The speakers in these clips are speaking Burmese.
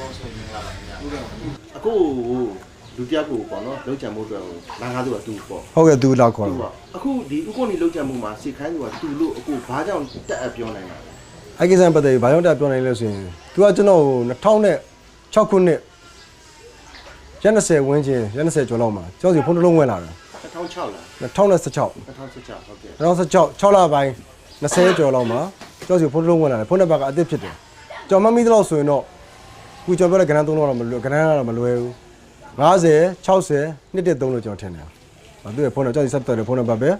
ကောဆိုရင်လာပါခင်ဗျာအခုလူတစ်ယောက်ကိုပေါ့နော်လောက်ချံမှုအတွက်ကိုလာကားသူကတူပေါ့ဟုတ်ကဲ့သူလောက်ခေါ်တူတော့ပေါ့အခုဒီဥက္ကိုနေလောက်ချံမှုမှာစိတ်ခိုင်းသူကတူလို့အခုဘာကြောင့်တက်အပ်ပြောနိုင်တာလဲအဲ့ကိစ္စနဲ့ပတ်သက်ပြီးဘာကြောင့်တက်ပြောနိုင်လဲဆိုရင်သူကကျွန်တော်2006ခုနှစ်ရက်20ဝန်းကျင်ရက်20ကျော်လောက်မှာကျောင်းစီဖုန်းတစ်လုံးဝင်လာတယ်2006လား2016 2016ဟုတ်ကဲ့2016 6လပိုင်း20ကျော်လောက်မှာကျောင်းစီဖုန်းတစ်လုံးဝင်လာတယ်ဖုန်းနံပါတ်ကအသစ်ဖြစ်တယ်ကျွန်တော်မမိသလောက်ဆိုရင်တော့ ခုကျွန်တော်ပြောတဲ့ကဏ္ဍ3တော့မလွယ်ကဏ္ဍကတော့မလွယ်ဘူး50 60နှစ်တက်3လို့ကျွန်တော်ထင်တယ်။သူရဲ့ဖုန်းတော့ကျောင်းစီဆက်တယ်ဖုန်းနံပါတ်ပဲ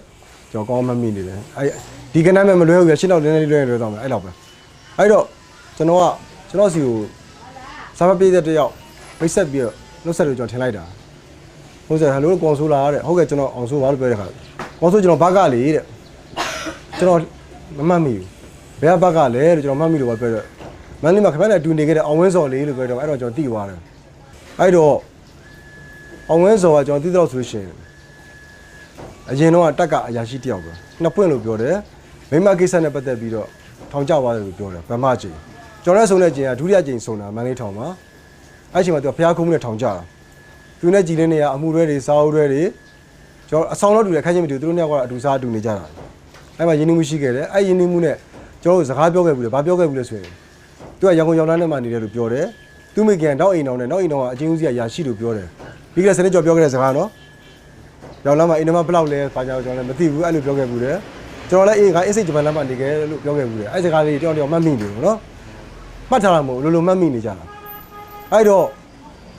ကျွန်တော်ကောင်းမှတ်မိနေတယ်။အဲဒီကဏ္ဍမဲ့မလွယ်ဘူးပြရှင်းတော့နည်းနည်းလေးလွယ်ရင်လွယ်တော့မယ်အဲ့လောက်ပဲ။အဲ့တော့ကျွန်တော်ကကျွန်တော်စီကိုစာမပြေးတဲ့တယောက်မိတ်ဆက်ပြီးတော့နှုတ်ဆက်လို့ကျွန်တော်ထင်လိုက်တာ။ဟုတ်စဲဟယ်လိုကွန်ဆိုလာတဲ့ဟုတ်ကဲ့ကျွန်တော်အောင်ဆိုပါလို့ပြောတဲ့ခါကွန်ဆိုကျွန်တော်ဘက်ကလေတဲ့ကျွန်တော်မမှတ်မိဘူး။ဘယ်ကဘက်ကလဲတဲ့ကျွန်တော်မှတ်မိလို့ပါပြောတော့ မန္တလေးမှာခမနဲ့အတူနေခဲ့တဲ့အောင်ဝင်းစော်လေးလို့ပြောတော့အဲ့တော့ကျွန်တော်သိသွားတယ်။အဲ့တော့အောင်ဝင်းစော်ကကျွန်တော်သိတော့ဆိုလို့ရှိရင်အရင်တော့တက်ကအရာရှိတယောက်ပဲနှစ်ပွင့်လို့ပြောတယ်မိမကိစ္စနဲ့ပတ်သက်ပြီးတော့ထောင်ကျသွားတယ်လို့ပြောတယ်ဗမာကြီးကျွန်တော်လည်းဆုံတဲ့ချိန်ကဒုတိယချိန်ဆုံတာမန္တလေးထောင်မှာအဲ့ချိန်မှာသူကဖျားခုံးမှုနဲ့ထောင်ကျတာသူနဲ့ကြည်လင်းနေရအမှုတွေတွေစာအုပ်တွေတွေကျွန်တော်အဆောင်တော့တူတယ်ခိုင်းချင်းမတူသူတို့နှစ်ယောက်ကအတူစားအတူနေကြတာအဲ့မှာယဉ်နှမှုရှိခဲ့တယ်အဲ့ယဉ်နှမှုနဲ့ကျွန်တော်တို့စကားပြောခဲ့ဘူးလေဘာပြောခဲ့ဘူးလဲဆိုရင် သူကရန်ကုန်ရောက်လာတဲ့မှာနေတယ်လို့ပြောတယ်သူမိခင်တော့အိမ်တော်နဲ့တော့အိမ်တော်ကအချင်းဦးစီးကရာရှိလို့ပြောတယ်ပြီးကြတဲ့စနေကျော်ပြောခဲ့တဲ့စကားနော်ရောက်လာမှအိမ်ထဲမှာဘယ်လောက်လဲဘာကြောင့်ကျွန်တော်လည်းမသိဘူးအဲ့လိုပြောခဲ့ဘူးတယ်ကျွန်တော်လည်းအေးငါအစ်စိတ်ဂျပန်လမ်းမှာနေခဲ့လို့ပြောခဲ့ဘူးတယ်အဲ့စကားလေးတယောက်တယောက်မှတ်မိနေဘူးနော်မှတ်ထားတာမဟုတ်ဘူးလိုလိုမှတ်မိနေကြတာအဲ့တော့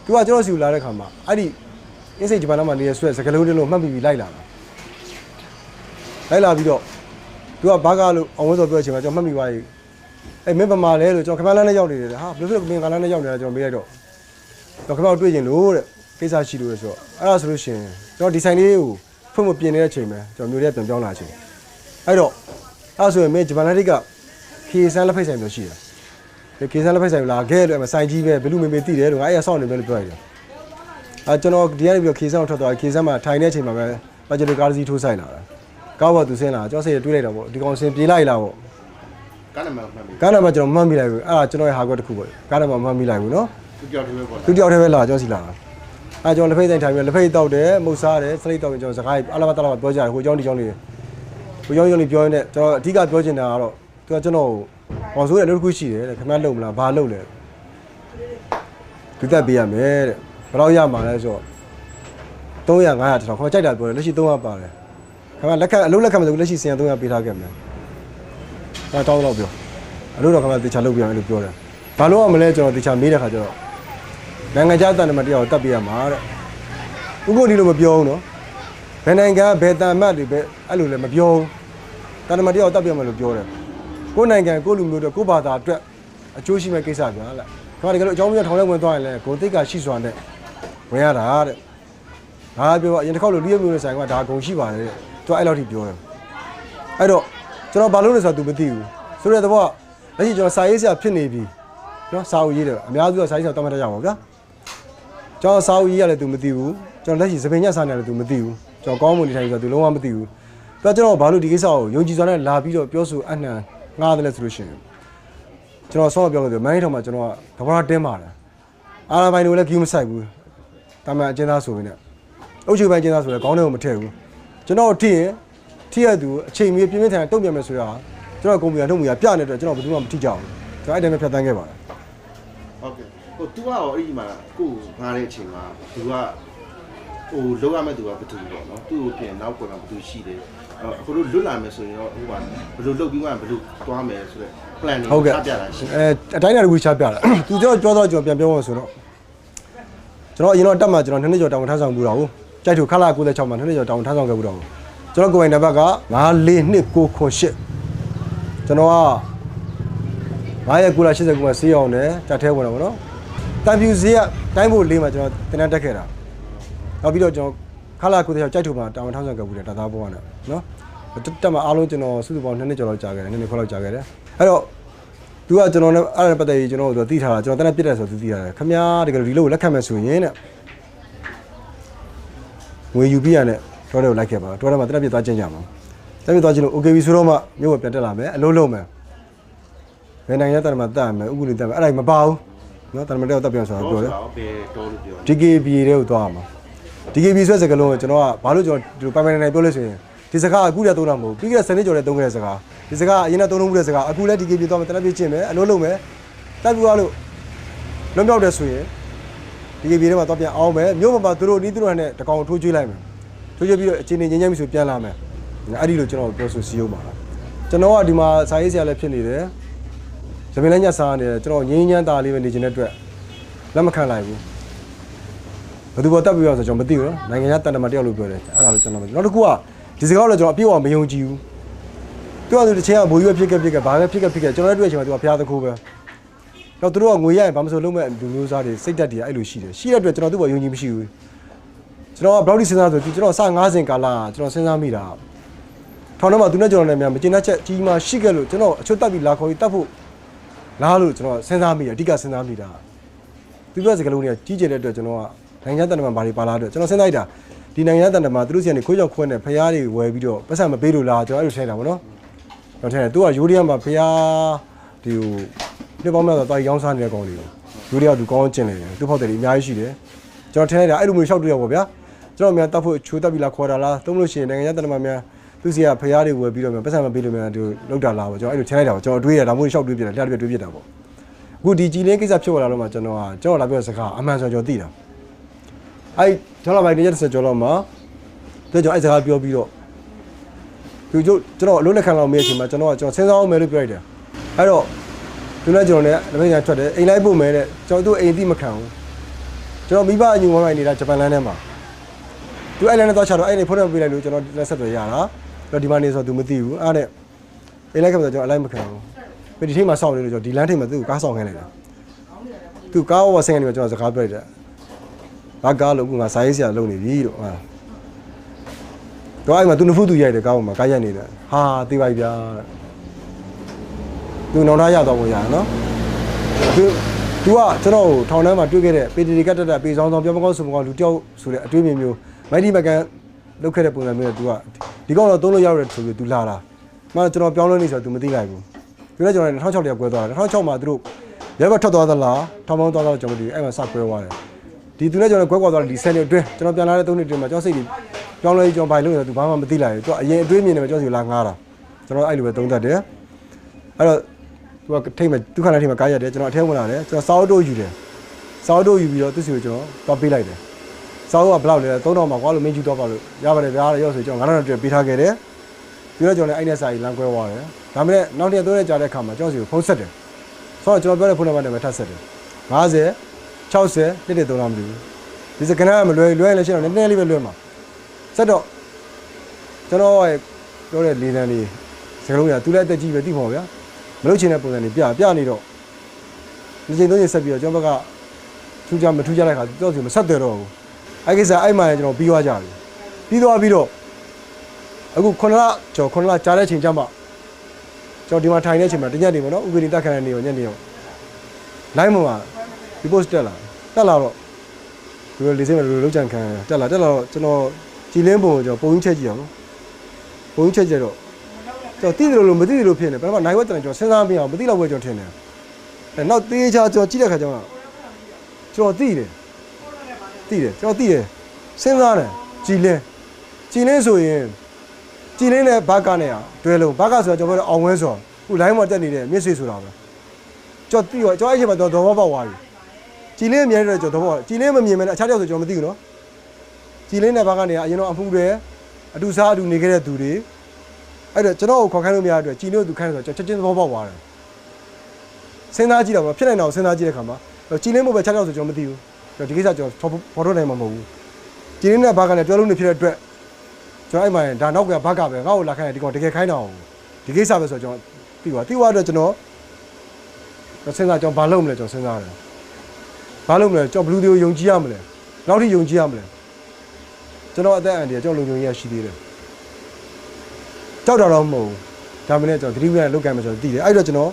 သူကကျွန်တော်စီကိုလာတဲ့ခါမှာအဲ့ဒီအစ်စိတ်ဂျပန်လမ်းမှာနေတဲ့ဆွဲစကလုံးတင်းလို့မှတ်မိပြီးလိုက်လာတာလိုက်လာပြီးတော့သူကဘာကလို့အောင်ဝဲစောပြောတဲ့အချိန်မှာကျွန်တော်မှတ်မိသွားပြီ အဲ့မင်းဗမာလဲလို့ကျွန်တော်ခမန်းလန်းနဲ့ရောက်နေတယ်ဟာဘယ်လိုဖြစ်လို့မင်းကလန်းနဲ့ရောက်နေတာကျွန်တော်မေးလိုက်တော့တော့ခမန်းတွေ့ရင်လို့တဲ့ကိစ္စရှိလို့လဲဆိုတော့အဲ့ဒါဆိုလို့ရှိရင်ကျွန်တော်ဒီဆိုင်လေးကိုဖွင့်မပြင်နေတဲ့အချိန်မှာကျွန်တော်မျိုးတွေကပြန်ပြောင်းလာအချိန်အဲ့တော့အဲ့ဒါဆိုရင်မင်းဂျပန်လက်ထက်ကခေဆန်းလက်ဖိတ်ဆိုင်မျိုးရှိတယ်ခေဆန်းလက်ဖိတ်ဆိုင်လာခဲ့လို့အဲ့မှာဆိုင်ကြီးပဲဘလူမေမေတိတယ်လို့ငါအဲ့ရဆောက်နေတယ်လို့ပြောရတယ်အဲကျွန်တော်ဒီကနေပြီးတော့ခေဆန်းကိုထွက်သွားခေဆန်းမှာထိုင်တဲ့အချိန်မှာပဲဘဂျက်ကားစီထိုးဆိုင်လာတာကားပေါ်သူဆင်းလာကျွန်တော်စိတ်တွေးလိုက်တာပေါ့ဒီကောင်ဆင်းပြေးလိုက်လာပေါ့ ကားနံပါတ်မှတ်ပြီကားနံပါတ်ကျွန်တော်မှတ်မိလိုက်ဘူးအဲ့ဒါကျွန်တော်ရဲ့ဟာကွက်တစ်ခုပေါ့ကားနံပါတ်မှတ်မိလိုက်ဘူးနော်သူကြောက်တယ်ပဲပေါ့သူတယောက်တည်းပဲလာကျွန်တော်စီလာတာအဲ့ကျွန်တော်လက်ဖိတ်ဆိုင်ထိုင်ပြီးလက်ဖိတ်တောက်တယ်မုတ်စားတယ်စလိတ်တောက်ပြီးကျွန်တော်စကားအလာမတလာမပြောကြတယ်ဟိုအကြောင်းဒီအကြောင်းလေးဟိုအကြောင်းဒီအကြောင်းလေးပြောရင်းနဲ့ကျွန်တော်အဓိကပြောချင်တာကတော့သူကကျွန်တော်ဟောဆိုရတဲ့တစ်ခုရှိတယ်တဲ့ခင်ဗျားလုံမလားဘာလုံလဲသူတက်ပေးရမယ်တဲ့ဘယ်တော့ရမှာလဲဆိုတော့300 500တောင်ခေါ်ကြိုက်တာပြောတယ်လက်ရှိ300ပါတယ်ခင်ဗျားလက်ခတ်အလုပ်လက်ခတ်မလို့လက်ရှိ100 300ပေးထားခဲ့မယ် အဲတောင်းတော့ပြောအလုပ်တော့ခင်ဗျားတေချာလုပ်ပြရမယ်လို့ပြောတယ်ဘာလို့ရမလဲကျွန်တော်တေချာမေးတဲ့ခါကျတော့နိုင်ငံခြားတန်တမတ်တရားကိုတတ်ပြရမှာတဲ့ဥက္ကိုဒီလိုမပြောဘူးနော်ဘယ်နိုင်ငံဘယ်တန်မတ်တွေပဲအဲ့လိုလည်းမပြောဘူးတန်တမတ်တရားကိုတတ်ပြရမယ်လို့ပြောတယ်ကိုယ်နိုင်ငံကိုယ်လူမျိုးတွေကိုယ်ဘာသာအတွက်အကျိုးရှိမဲ့ကိစ္စဗျာလားခါတကယ်လို့အကြောင်းမျိုးထောင်ထဲဝင်သွားရင်လည်းကိုယ်သိက္ခာရှိစွာနဲ့ဝင်ရတာတဲ့ဒါပြောအရင်တစ်ခေါက်လို့လူရမျိုးနဲ့ဆိုင်ကဒါဂုံရှိပါတယ်တဲ့သူအဲ့လောက်ထိပြောတယ်အဲ့တော့ ကျွန်တော်ဘာလို့လဲဆိုတော့ तू မသိဘူးဆိုတဲ့တော့လက်ရှိကျွန်တော်စာရေးဆရာဖြစ်နေပြီနော်စာအုပ်ရေးတယ်အများစုကစာရေးဆရာတတ်မှတ်တတ်ကြပါဗျာ ကျွန်တော်စာအုပ်ကြီးရလည်း तू မသိဘူးကျွန်တော်လက်ရှိစပင်ညက်စာနဲ့လည်း तू မသိဘူးကျွန်တော်ကောင်းမွန်နေထိုင်ဆိုတော့ तू လုံးဝမသိဘူးပြကျွန်တော်ဘာလို့ဒီကိစ္စကိုယုံကြည်စွာနဲ့လာပြီးတော့ပြောဆိုအနှံငားတယ်လဲဆိုလို့ရှိရင်ကျွန်တော်ဆောင်းပြောလို့မန်းကြီးထောင်မှာကျွန်တော်ကကဘာတင်းပါတယ်အာရဘိုင်တို့လည်း view မဆိုင်ဘူးတာမန်အကျဉ်းသားဆိုရင်လည်းအုပ်ချုပ်ပိုင်းအကျဉ်းသားဆိုလည်းခေါင်းထဲကိုမထည့်ဘူးကျွန်တော်ထိရင် ထိရသူအချိန်မီပြင်းပြင်းထန်ထန်တုံ့ပြန်မယ်ဆိုတာကျွန်တော်ကုမ္ပဏီကထုတ်မှုရပြနေတဲ့အတွက်ကျွန်တော်ဘယ်သူမှမထိကြဘူးကျွန်တော်အဲ့တိုင်းပဲဖြတ်တန်းခဲ့ပါတယ်ဟုတ်ကဲ့ဟို तू ကရောအဲ့ဒီမှာကို့ငားတဲ့အချိန်မှာ तू ကဟိုလောက်ရမဲ့သူကဘသူပေါ့နော်သူ့ကိုပြင်နောက်ကွယ်မှာဘသူရှိတယ်အခုတို့လွတ်လာမယ်ဆိုရင်တော့ဟိုပါဘယ်လိုလုပ်ပြီးမှဘယ်လိုသွားမယ်ဆိုတော့ plan တွေချပြတာရှိအဲအတိုင်းအတာတစ်ခုချပြတာသူကြောကြောတော့ကျွန်တော်ပြန်ပြောမှာဆိုတော့ကျွန်တော်အရင်တော့တက်မှာကျွန်တော်နှစ်နှစ်ကျော်တောင်ထမ်းဆောင်ဘူးတော့ကြိုက်သူခလာ96မှာနှစ်နှစ်ကျော်တောင်ထမ်းဆောင်ခဲ့ဘူးတော့ ကျွန်တော်ကိုယ်ပိုင်နံပါတ်က942998ကျွန်တော်က9ရက်9လ89မှာဆေးအောင်တယ်တက်ထဲဝင်တော့ဗောနော်တန်ဖြူဈေးကတိုင်းဖို့လေးမှာကျွန်တော်တင်တန်းတက်ခဲ့တာနောက်ပြီးတော့ကျွန်တော်ခလာ96ကြိုက်သူမှာတောင်းထမ်းဆောင်ခဲ့ဘူးတယ်တာသားဘောကနဲ့နော်တက်မှာအားလုံးကျွန်တော်စုစုပေါင်းနှစ်နှစ်ကျော်လောက်ကြာခဲ့တယ်နှစ်နှစ်ခွက်လောက်ကြာခဲ့တယ်အဲ့တော့သူကကျွန်တော်နဲ့အဲ့ဒါပတ်သက်ပြီးကျွန်တော်တို့သိထားတာကျွန်တော်တနက်ပြစ်တယ်ဆိုသူသိထားတယ်ခမားတကယ်ဒီလိုလက်ခံမဲ့ဆိုရင်တဲ့ငွေယူပြရနဲ့ တော်တယ်ကိုလိုက်ခဲ့ပါတော်တယ်မှာတနက်ပြစ်သွားကျင့်ကြမှာတနက်ပြစ်သွားကျင့်လို့ okay ပြီဆိုတော့မှမြို့ကပြန်တက်လာမယ်အလုံးလုံးမယ်ဘယ်နိုင်ငံတန်မှာတတ်မယ်ဥပဒေတတ်မယ်အဲ့ဒါမပါဘူးနော်တန်တမတက်ကိုတက်ပြန်ဆိုတာပြောတယ်တော့ဘယ်တော်လို့ပြော DKB တွေကိုသွားရမှာ DKB ဆိုတဲ့စကားလုံးကိုကျွန်တော်ကဘာလို့ကျွန်တော်ဒီပိုင်ပိုင်နိုင်နိုင်ပြောလဲဆိုရင်ဒီစကားအခုလည်းသုံးတာမဟုတ်ဘူးပြီးခဲ့တဲ့စနေကျော်လည်းသုံးခဲ့တဲ့စကားဒီစကားအရင်ကသုံးလုံးမှုတဲ့စကားအခုလည်း DKB သွားမယ်တနက်ပြည့်ကျင့်မယ်အလုပ်လုပ်မယ်တက်ပြီးသွားလို့လွန်မြောက်တယ်ဆိုရင် DKB ထဲမှာသွားပြန်အောင်မယ်မြို့ပေါ်မှာသူတို့နီးသူတို့နဲ့တကောင်ထိုးကျွေးလိုက်မယ် ထိုးကျွေးပြီးတော့အချိန်နေငြိမ်းချမ်းပြီဆိုပြန်လာမယ်အဲ့ဒီလိုကျွန်တော်ပြောဆိုစီးရုံပါလားကျွန်တော်ကဒီမှာစာရေးဆရာလည်းဖြစ်နေတယ်ဇမင်းလည်းညက်စားနေတယ်ကျွန်တော်ငြိမ်းချမ်းတာလေးပဲနေခြင်းတဲ့အတွက်လက်မခံလိုက်ဘူးဘယ်သူပေါ်တက်ပြီးတော့ဆိုကျွန်တော်မသိဘူးနော်နိုင်ငံခြားတန်တမာတယောက်လို့ပြောတယ်အဲ့ဒါလို့ကျွန်တော်မသိနောက်တစ်ခုကဒီစကားကိုလည်းကျွန်တော်အပြည့်အဝမယုံကြည်ဘူးသူကသူတစ်ချိန်ကဘိုးကြီးပဲဖြစ်ခဲ့ဖြစ်ခဲ့ဘာပဲဖြစ်ခဲ့ဖြစ်ခဲ့ကျွန်တော်လည်းတွေ့ချင်မှသူကဖျားသခိုးပဲတော့သူတို့ကငွေရရင်ဘာမှမဆိုလုံးမဲ့လူမျိုးစားတွေစိတ်တက်တွေအဲ့လိုရှိတယ်ရှိတဲ့အတွက်ကျွန်တော်သူ့ပေါ်ယုံကြည်မရှိဘူး ကျွန်တော်ကဘယ်လောက်ထိစဉ်းစားဆိုကျွန်တော်စ90ကာလကျွန်တော်စဉ်းစားမိတာထောင်ထဲမှာသူနဲ့ကျွန်တော်နဲ့များမကျင်တတ်ချက်ကြီးမှရှိခဲ့လို့ကျွန်တော်အချွတ်တက်ပြီးလာခေါ်ပြီးတတ်ဖို့လားလို့ကျွန်တော်စဉ်းစားမိတယ်အဓိကစဉ်းစားမိတာသူပြောစကလုံးတွေကကြီးကျယ်တဲ့အတွက်ကျွန်တော်ကနိုင်ငံတန်တမန်ဘာတွေပါလာတဲ့ကျွန်တော်စဉ်းစားလိုက်တာဒီနိုင်ငံတန်တမန်သူတို့စီကနေခိုးကြောက်ခွန်းနဲ့ဖျားတွေဝယ်ပြီးတော့ပတ်စံမပေးလို့လားကျွန်တော်အဲ့လိုထင်တာဗောနော်ကျွန်တော်ထင်တယ်သူကယူရီးယားမှာဖျားဒီဟိုနှစ်ပေါင်းများစွာတာရောင်းစားနေတဲ့ကောင်တွေကိုယူရီးယားကသူကောင်းကျင်နေတယ်သူဖောက်တယ်တွေအများကြီးရှိတယ်ကျွန်တော်ထင်လိုက်တာအဲ့လိုမျိုးရှောက်တွေ့ရပါဗျာ ကျွန်တော်များတတ်ဖို့ချိုးတက်ပြီးလားခေါ်တာလားသုံးလို့ရှိရင်နိုင်ငံတန်တမန်များသူစီကဖျားတွေဝယ်ပြီးတော့များပတ်စံမပေးလို့များသူလောက်တာလားဗောကျွန်တော်အဲ့လိုထင်လိုက်တာဗောကျွန်တော်တွေးရတာမို့ရှောက်တွေးပြတယ်လျှက်တွေးပြတာဗောအခုဒီကြည်လင်းကိစ္စဖြစ်လာတော့မှကျွန်တော်ကကျွန်တော်လာပြောတဲ့စကားအမှန်ဆိုကျွန်တော်သိတာအဲ့ကျွန်တော်ပိုင်းတစ်ရက်တစ်ဆက်ကျော်တော့မှသူကျွန်တော်အဲ့စကားပြောပြီးတော့သူကျကျွန်တော်အလုံးလက်ခံလောက်မေးအချိန်မှာကျွန်တော်ကကျွန်တော်စဉ်းစားအောင်မယ်လို့ပြောလိုက်တယ်အဲ့တော့သူနဲ့ကျွန်တော်နဲ့လက်မညာထွက်တယ်အိမ်လိုက်ပို့မယ်တဲ့ကျွန်တော်သူ့အိမ်သိမခံဘူးကျွန်တော်မိဘအညူဝိုင်းနေတာဂျပန်လမ်းထဲမှာ သူအဲ့လမ်းနဲ့သွားချတော့အဲ့နေဖုန်းနဲ့ပေးလိုက်လို့ကျွန်တော်လက်ဆက်တွေရတာတော့ဒီမှာနေဆိုသူမသိဘူးအဲ့နဲ့အိမ်လိုက်ခဲ့ဆိုကျွန်တော်အလိုက်မခံဘူးပဲဒီထိပ်မှာစောင့်နေလို့ကျွန်တော်ဒီလမ်းထိပ်မှာသူ့ကိုကားဆောင်ခိုင်းလိုက်တာသူကားဝဆင်းနေမှာကျွန်တော်စကားပြောလိုက်တယ်ငါကားလို့အခုငါစာရေးဆရာလုပ်နေပြီလို့ဟာတော့အဲ့မှာသူနဖူးသူရိုက်တယ်ကားပေါ်မှာကားရိုက်နေတယ်ဟာသိပါပြီဗျာတဲ့သူနောင်သားရတော့ကိုရနော်သူသူကကျွန်တော်ကိုထောင်ထဲမှာတွေ့ခဲ့တဲ့ပေတီတီကတ်တက်တက်ပေဆောင်ဆောင်ပြောမကောင်းဆိုမကောင်းလူတယောက်ဆိုတဲ့အတွေးမြင်မျိုး မိုက်ဒီမကန်လုပ်ခဲ့တဲ့ပုံစံမျိုးနဲ့ तू ကဒီကောင်တော့သုံးလို့ရရတယ်ဆိုပြီး तू လာတာမှကျွန်တော်ပြောင်းလဲနေဆိုတော့ तू မသိလိုက်ဘူး ပြောလဲကျွန်တော်2006တည်းကွဲသွားတယ်2006မှာသူတို့ရဲဘက်ထွက်သွားသလားထောင်ပေါင်းသွားသလားကျွန်တော်ဒီအဲ့မှာစကွဲသွားတယ်ဒီသူနဲ့ကျွန်တော်ကွဲကွာသွားတယ်ဒီ10နှစ်အတွင်းကျွန်တော်ပြန်လာတဲ့3နှစ်အတွင်းမှာကျွန်တော်စိတ်ကြီးပြောင်းလဲကျွန်တော်ဘိုင်လို့ဆိုသူဘာမှမသိလိုက်ဘူးသူကအရင်အတွင်းမြင်နေမှာကျွန်တော်စီလာငားတာကျွန်တော်အဲ့လိုပဲသုံးသပ်တယ်အဲ့တော့သူကထိတ်မဲ့သူခဏထိတ်မဲ့ကားရတယ်ကျွန်တော်အထဲဝင်လာတယ်ကျွန်တော်စာအုပ်တို့ယူတယ်စာအုပ်တို့ယူပြီးတော့သူ့စီကိုကျွန်တော်တော့ပေးလိုက်တယ် စာအုပ်ကဘယ်လောက်လဲ3000မှာကွာလို့မင်းယူတော့ပါလို့ရပါတယ်ဗျာရောဆိုကျွန်တော်9000အတွက်ပေးထားခဲ့တယ်ပြီးတော့ကျွန်တော်လည်းအဲ့နဲ့စာကြီးလမ်းကွဲသွားတယ်ဒါပေမဲ့နောက်တစ်ရက်သုံးရက်ကြာတဲ့အခါမှာကျွန်တော်စီကိုဖုန်းဆက်တယ်ဆိုတော့ကျွန်တော်ပြောတဲ့ဖုန်းနံပါတ်နဲ့ပဲထပ်ဆက်တယ်50 60တစ်တစ်သုံးလားမသိဘူးဒီစကနကမလွယ်လွယ်ရင်လည်းရှင်းတော့နည်းနည်းလေးပဲလွယ်မှာဆက်တော့ကျွန်တော်ရဲ့ပြောတဲ့လေးတန်းလေးစကလုံးရသူလည်းအသက်ကြီးပဲသိမှာဗျာမလုပ်ချင်တဲ့ပုံစံတွေပြပြနေတော့ဒီချိန်သုံးချိန်ဆက်ပြီးတော့ကျွန်တော်ဘက်ကထူးကြမထူးကြတဲ့ခါသူတော့စီမဆက်တယ်တော့ဘူး အဲ့ကိစ္စအဲ့မှလည်းကျွန်တော်ပြီးသွားကြပြီပြီးသွားပြီးတော့အခုခုနလကျော်ခုနလကြားတဲ့ချိန်ကျမှကျွန်တော်ဒီမှာထိုင်နေချိန်မှာတညက်နေပေါ့နော်ဥပဒေတက်ခံတဲ့နေရောညက်နေရော line မှာဒီ post တက်လာတက်လာတော့ဒီလိုလေးစင်းမှာလိုလောက်ကြံခံတက်လာတက်လာတော့ကျွန်တော်ကြည်လင်းပုံကိုကျွန်တော်ပုံကြီးချက်ကြည့်အောင်နော်ပုံကြီးချက်ကြည့်တော့ကျွန်တော်သိတယ်လို့မသိတယ်လို့ဖြစ်နေဘယ်မှာနိုင်ဝက်တန်ကျွန်တော်စဉ်းစားမရအောင်မသိတော့ဘဲကျွန်တော်ထင်တယ်အဲနောက်တေးချာကျွန်တော်ကြည့်တဲ့ခါကျတော့ကျွန်တော်သိတယ် သိတယ်ကျွန်တော်သိတယ်စဉ်းစားတယ်ကြည်လင်းကြည်လင်းဆိုရင်ကြည်လင်းနဲ့ဘတ်ကနဲ့อ่ะတွဲလုံးဘတ်ကဆိုတော့ကျွန်တော်ပြောအောင်ဝဲဆိုခု line မှာတက်နေတဲ့မြစ်ဆွေဆိုတာပဲကျွန်တော်တီးရောကျွန်တော်အဲ့ချိန်မှာတော့တော်ဘောပေါက်သွားပြီကြည်လင်းအမြဲတမ်းကျွန်တော်တော်ဘောကြည်လင်းမမြင်မဲနဲ့အခြားတစ်ယောက်ဆိုကျွန်တော်မသိဘူးနော်ကြည်လင်းနဲ့ဘာကနေအရင်တော့အမှုတွေအတူစားအတူနေခဲ့တဲ့သူတွေအဲ့တော့ကျွန်တော်ကိုခေါ်ခိုင်းလို့မရတဲ့အတွက်ကြည်လင်းကိုသူခိုင်းတယ်ဆိုတော့ကျွန်တော်ချက်ချင်းသဘောပေါက်သွားတယ်စဉ်းစားကြည့်တော့မဖြစ်နိုင်တော့စဉ်းစားကြည့်တဲ့ခါမှာကြည်လင်းမို့ပဲခြားတစ်ယောက်ဆိုကျွန်တော်မသိဘူးကျွန် တော်ဒီကိစ္စကျွန်တော်ဖော်ထုတ်နိုင်မှာမဟုတ်ဘူးကြည်လင်းနဲ့ဘာကနေပြောလို့နေဖြစ်တဲ့အတွက်ကျွန်တော်အဲ့မှာဒါနောက်ကဘာကပဲငါ့ကိုလာခိုင်းတယ်ဒီကောင်တကယ်ခိုင်းတာအောင်ဒီကိစ္စပဲဆိုတော့ကျွန်တော်ပြီးသွားပြီးသွားတော့ကျွန်တော်ကျွန်တော်စဉ်းစားကျွန်တော်ဘာလုပ်မလဲကျွန်တော်စဉ်းစားတယ်ဘာလုပ်မလဲကျွန်တော်ဘလူးတွေကိုယုံကြည်ရမလဲနောက်ထိယုံကြည်ရမလဲကျွန်တော်အသက်အန္တရာယ်ကျွန်တော်လုံခြုံရေးရရှိသေးတယ်ကြောက်တာတော့မဟုတ်ဘူးဒါမှလည်းကျွန်တော်သတိဝိရလောက်ကန်မယ်ဆိုတော့သိတယ်အဲ့တော့ကျွန်တော်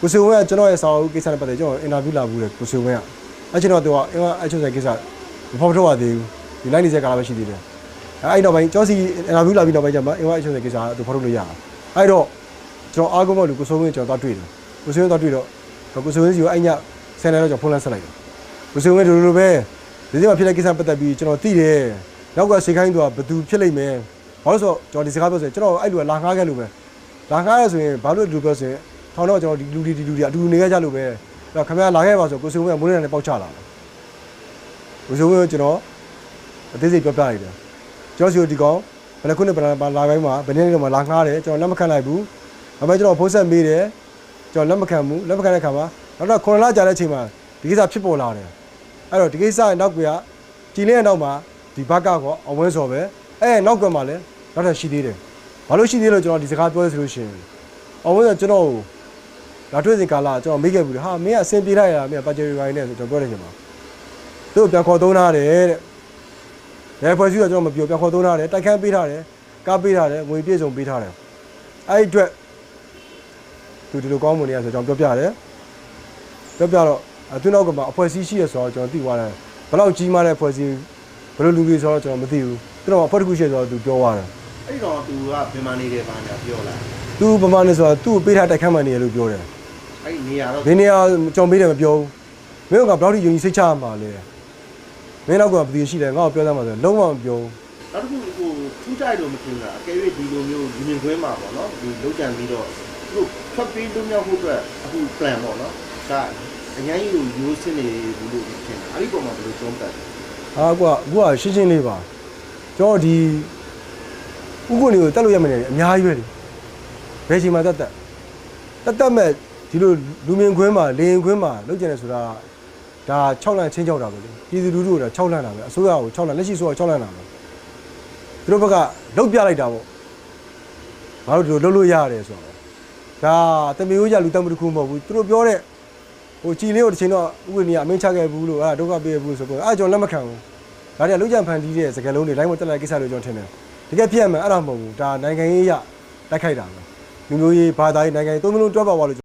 ကိုစီဝင်းကကျွန်တော်ရဲ့စာအုပ်ကိစ္စနဲ့ပတ်သက်ကျွန်တော်အင်တာဗျူးလာဘူးလေကိုစီဝင်းက အဲ့ကျွန်တော်သူကအင်္ဂါအဲ့ချုံဆိုင်ကိစ္စမဖော်ထုတ်ရသေးဘူးဒီလိုက်နေတဲ့ကာလပဲရှိသေးတယ်အဲ့တော့ပိုင်းကျောစီအင်တာဗျူးလာပြီးတော့ပိုင်းကျမှအင်္ဂါအဲ့ချုံဆိုင်ကိစ္စကသူဖော်ထုတ်လို့ရတာအဲ့တော့ကျွန်တော်အားကုန်မလို့ကိုစီဝင်းကျွန်တော်သွားတွေ့တယ်ကိုစီဝင်းသွားတွေ့တော့ကိုဆိုရင်စီကိုအဲ့ညဆယ်နယ်တော့ကျွန်တော်ဖုန်းလန်းဆက်လိုက်တယ်ကိုစုံဝဲဒီလိုလိုပဲဒီစီမှာဖြစ်တဲ့ကိစ္စပတ်သက်ပြီးကျွန်တော်သိတယ်နောက်ကစေခိုင်းသူကဘသူဖြစ်လိမ့်မယ်ဘာလို့ဆိုကျွန်တော်ဒီစကားပြောဆိုရင်ကျွန်တော်အဲ့လူကလာငှားခဲ့လို့ပဲလာငှားရဆိုရင်ဘာလို့ဒီလိုပြောဆိုရင်ထောင်တော့ကျွန်တော်ဒီလူဒီဒီလူတွေအတူတူနေခဲ့ကြလို့ပဲအဲ့ တော့ခင်ဗျားလာခဲ့ပါဆိုကိုစုံဝဲကမိုးနေနဲ့ပေါက်ချလာကိုစုံဝဲကကျွန်တော်အသေးစိတ်ပြောပြလိုက်တယ်ကျွန်တော်စီဒီကောင်ဘယ်နှခုနဲ့ဘယ်နှလာပိုင်းမှာဘယ်နည်းနည်းမှာလာငှားတယ်ကျွန်တော်လက်မခံလိုက်ဘူးဒါပေမဲ့ကျွန်တော်ဖုန်းဆက်မေးတယ်ကျွန်တော်လက်မခံဘူးလက်မခံတဲ့ခါမှာနောက်တော့9လကြာတဲ့အချိန်မှာဒီကိစ္စဖြစ်ပေါ်လာတယ်အဲ့တော့ဒီကိစ္စရဲ့နောက်ကကြည်လင်းရဲ့နောက်မှာဒီဘက်ကတော့အဝင်းစော်ပဲအဲနောက်ကမှလည်းနောက်ထပ်ရှိသေးတယ်ဘာလို့ရှိသေးလို့ကျွန်တော်ဒီစကားပြောရဆိုလို့ရှိရင်အဝင်းစော်ကျွန်တော် ကိုလာတွေ့စဉ်ကာလကျွန်တော်မေးခဲ့ဘူးလေဟာမင်းကအဆင်ပြေလိုက်ရတာမင်းကပါဂျယ်ရီရိုင်းနဲ့ဆိုကျွန်တော်ပြောတယ်ခင်ဗျာသူ့ကိုပြန်ခေါ်သုံးထားတယ်တဲ့။ရဲဖွဲ့စည်းတော့ကျွန်တော်မပြောပြန်ခေါ်သုံးထားတယ်တိုက်ခန်းပေးထားတယ်ကားပေးထားတယ်ငွေပြည့်စုံပေးထားတယ်။အဲ့ဒီအတွက်သူဒီလိုကောင်းမွန်နေရဆိုကျွန်တော်ပြောပြတယ်။ပြောပြတော့အသူနောက်ကမှအဖွဲ့အစည်းရှိရဆိုတော့ကျွန်တော်သိသွားတယ်။ဘယ်လောက်ကြီးမားတဲ့အဖွဲ့အစည်းဘယ်လိုလူတွေဆိုတော့ကျွန်တော်မသိဘူး။သူတော့အဖွဲ့တစ်ခုရှိရဆိုတော့သူပြောသွားတယ်အဲ့တော့ तू ကဘယ်မှာနေတယ်ဘာညာပြောလာ။ तू ဗမာနေဆိုတော့သူ့ကိုပေးထားတိုက်ခန်းမှနေရလို့ပြောတယ် အဲ့ဒီနေရာတော့။ဒီနေရာကျွန်တော်ပေးတယ်မပြောဘူး။မင်းကဘယ်လောက်ထိယုံကြည်စိတ်ချရမှာလဲ။မင်းနောက်ကဘယ်သူရှိလဲငါ့ကိုပြောသမှာဆိုလုံးဝမပြောဘူးနောက်တစ်ခုဟိုထူးကြိုက်လို့မထင်တာအကယ်၍ဒီလိုမျိုးလူမြင်ကွင်းမှာပေါ့နော်ဒီလောက်ကြံပြီးတော့သူတို့ထွက်ပြီးလွတ်မြောက်ဖို့အတွက်အခု plan ပေါ့နော်ဒါအញ្ញကြီးကိုရိုးစင်းနေဘူးလို့ထင်တာအဲ့ဒီပုံမှာဘယ်လိုသုံးသပ်လဲဟာကွာအခုကရှင်းရှင်းလေးပါကျွန်တော်ဒီဥက္ကုဏီကိုတက်လို့ရမယ်နေအများကြီးပဲလေဘယ်ချိန်မှတက်တက်တက်တက်မဲ့ ဒီလိုလူမြင်ခွင်းမှာလေရင်ခွင်းမှာလုပ်ကြတယ်ဆိုတာဒါ6လန့်ချင်းချောက်တာပဲလေပြည်သူလူထုက6လန့်တာပဲအစိုးရကို6လန့်လက်ရှိဆိုတော့6လန့်တာပဲသူတို့ဘက်ကလုတ်ပြလိုက်တာပေါ့ငါတို့ဒီလိုလုပ်လို့ရတယ်ဆိုတော့ဒါတမီးရိုးကြလူတက်မှုတစ်ခုမဟုတ်ဘူးသူတို့ပြောတဲ့ဟိုကြည်လေးကိုတစ်ချိန်တော့ဥက္ကုဏီကအမင်းချခဲ့ဘူးလို့အဲ့ဒါဒုက္ခပေးခဲ့ဘူးဆိုတော့အဲ့ဒါကျွန်တော်လက်မခံဘူးဒါတွေကလုံးကြံဖန်တီးတဲ့စကားလုံးတွေ line မတက်လိုက်ကိစ္စလို့ကျွန်တော်ထင်တယ်တကယ်ဖြစ်ရမယ်အဲ့ဒါမဟုတ်ဘူးဒါနိုင်ငံရေးရတိုက်ခိုက်တာပဲလူမျိုးရေးဘာသာရေးနိုင်ငံရေးသုံးမျိုးလုံးတွဲပါသွားလို့